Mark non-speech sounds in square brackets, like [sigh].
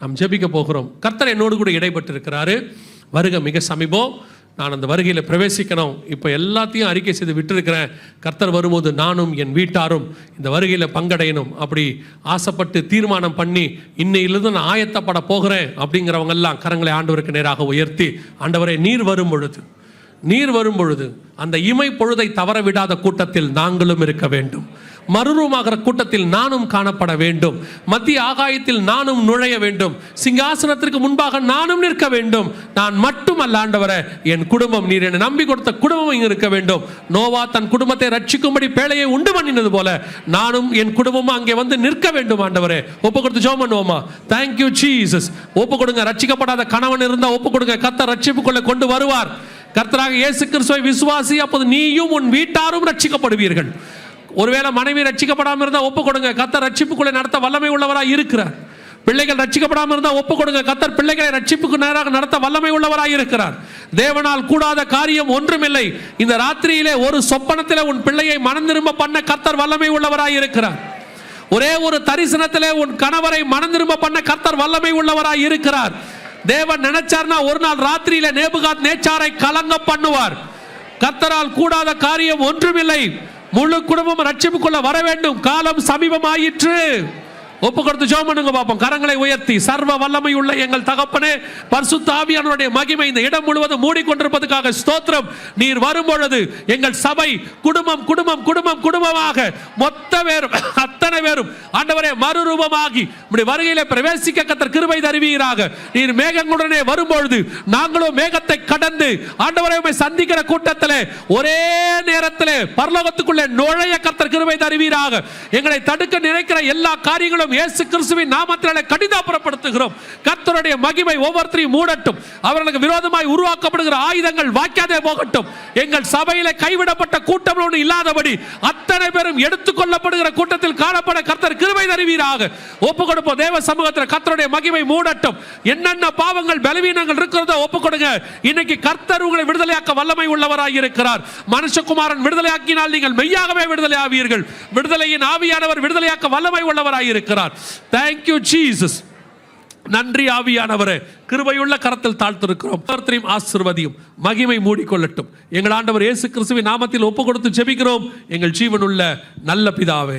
நாம் ஜெபிக்க போகிறோம். கர்த்தர் என்னோடு கூட இடைப்பட்டிருக்கிறாரு. வருக மிக சமீபம். நான் அந்த வருகையில் பிரவேசிக்கணும். இப்போ எல்லாத்தையும் அறிக்கை செய்து விட்டிருக்கிறேன். கர்த்தர் வரும்போது நானும் என் வீட்டாரும் இந்த வருகையில் பங்கடையணும். அப்படி ஆசைப்பட்டு தீர்மானம் பண்ணி இன்னையிலிருந்து நான் ஆயத்தப்பட போகிறேன் அப்படிங்கிறவங்க எல்லாம் கரங்களை ஆண்டவருக்கு நேராக உயர்த்தி ஆண்டவரை நீர் வரும் பொழுது நீர் வரும் பொழுது அந்த இமை பொழுதை தவற விடாத கூட்டத்தில் நாங்களும் இருக்க வேண்டும். மறுரூமாகிற கூட்டத்தில் நானும் காணப்பட வேண்டும். மத்திய ஆகாயத்தில் நானும் நுழைய வேண்டும். சிங்காசனத்திற்கு முன்பாக நானும் நிற்க வேண்டும். நான் மட்டும் அல்லாண்டவர என் குடும்பம் நீர் என்னை நம்பி கொடுத்த குடும்பம் இங்கு இருக்க வேண்டும். நோவா தன் குடும்பத்தை ரட்சிக்கும்படி பேழையை உண்டு பண்ணினது போல நானும் என் குடும்பமும் அங்கே வந்து நிற்க வேண்டும் ஆண்டவரே. ஒப்பு கொடுத்து ஜோம் பண்ணுவோமா தேங்க்யூ ஜீசஸ் ஒப்பு கொடுங்க ரட்சிக்கப்படாத கணவன் இருந்தால் ஒப்பு கொடுங்க. கத்த ரட்சிப்புக்குள்ள கொண்டு வருவார். கர்த்தராக இயேசு கிறிஸ்துவை விசுவாசி அப்போது நீயும் உன் வீட்டாரும் ரட்சிக்கப்படுவீர்கள். ஒருவேளை மனைவி ரட்சிக்கப்படாமல் இருந்தால் ஒப்பு கொடுங்க. கத்தர் ரட்சிப்புக்குள்ளே நடத்த வல்லமை உள்ளவராக இருக்கிறார். பிள்ளைகள் ரட்சிக்கப்படாமல் இருந்தால் ஒப்பு கொடுங்க. கத்தர் பிள்ளைகளை ரட்சிப்புக்கு நேராக நடத்த வல்லமை உள்ளவராக இருக்கிறார். தேவனால் கூடாத காரியம் ஒன்றுமில்லை. இந்த ராத்திரியிலே ஒரு சொப்பனத்தில் உன் பிள்ளையை மனந்திரும்ப பண்ண கத்தர் வல்லமை உள்ளவராக இருக்கிறார். ஒரே ஒரு தரிசனத்திலே உன் கணவரை மனந்திரும்ப பண்ண கர்த்தர் வல்லமை உள்ளவராய் இருக்கிறார். தேவன் நினைச்சார்னா ஒரு நாள் ராத்திரியில நேபுகாத் நேச்சாரை கலங்க பண்ணுவார். கர்த்தரால் கூடாத காரியம் ஒன்றுமில்லை. முழு குடும்பம் ரட்சிப்புக்குள்ள வர வேண்டும். காலம் சமீபமாயிற்று. ஒப்பு கொடுத்து ஜோம் பண்ணுங்க பார்ப்போம் கரங்களை உயர்த்தி சர்வ வல்லமை உள்ள எங்கள் தகப்பனே பரிசுத்த ஆவியானவருடைய மகிமை இந்த இடம் முழுவதும் மூடிக்கொண்டிருப்பதற்காக ஸ்தோத்திரம். நீர் வரும்பொழுது எங்கள் சபை குடும்பம் குடும்பம் குடும்பம் குடும்பமாக மொத்த பேரும் [coughs] அத்தனை பேரும் ஆண்டவரே மறுரூபமாகி இப்படி வருகையில பிரவேசிக்க கத்தர் கிருபை தருவீராக. நீர் மேகங்களுடனே வரும்பொழுது நாங்களும் மேகத்தை கடந்து ஆண்டவரை சந்திக்கிற கூட்டத்திலே ஒரே நேரத்தில் பரலோகத்துக்குள்ளே நுழைய கத்தர் கிருபை தருவீராக. எங்களை தடுக்க நினைக்கிற எல்லா காரியங்களும் இயேசு கிறிஸ்துவின் நாமத்தினாலே கடிதாப்புறப்படுத்துகிறோம் கர்த்தருடைய மகிமை ஒவ்வொருத்தரையும் மூடட்டும். அவர்களுக்கு விரோதமாய் உருவாக்கப்படுகிற ஆயுதங்கள் வாய்க்காதே போகட்டும். எங்கள் சபையில கைவிடப்பட்ட கூட்டம் ஒன்று இல்லாதபடி அத்தனை பேரும் எடுத்துக்கொள்ளப்படுகிற கூட்டத்தில் காணப்பட கர்த்தர் கிருபை தருவீராக. ஒப்பு கொடுப்போம் தேவ சமூகத்தில் கர்த்தருடைய மகிமை மூடட்டும். என்னென்ன பாவங்கள் பலவீனங்கள் இருக்கிறதோ ஒப்பு கொடுங்க இன்னைக்கு கர்த்தர் உங்களை விடுதலையாக்க வல்லமை உள்ளவராக இருக்கிறார் மனுஷகுமாரன் விடுதலையாக்கினால் நீங்கள் மெய்யாகவே விடுதலை ஆவீர்கள் விடுதலையின் ஆவியானவர் விடுதலையாக்க வல்லமை உள்ளவராய் இருக்கிறார் தேங்க்யூ ஜீசஸ் நன்றி ஆவியானவரே. கிருபையுள்ள கரத்தில் தாழ்த்திருக்கிறோம். ஒவ்வொருத்தரையும் ஆசிர்வதியும். மகிமை மூடிக்கொள்ளட்டும். எங்கள் ஆண்டவர் இயேசு கிறிஸ்துவின் நாமத்தில் ஒப்பு கொடுத்து ஜெபிக்கிறோம். எங்கள் ஜீவனுள்ள நல்ல பிதாவே.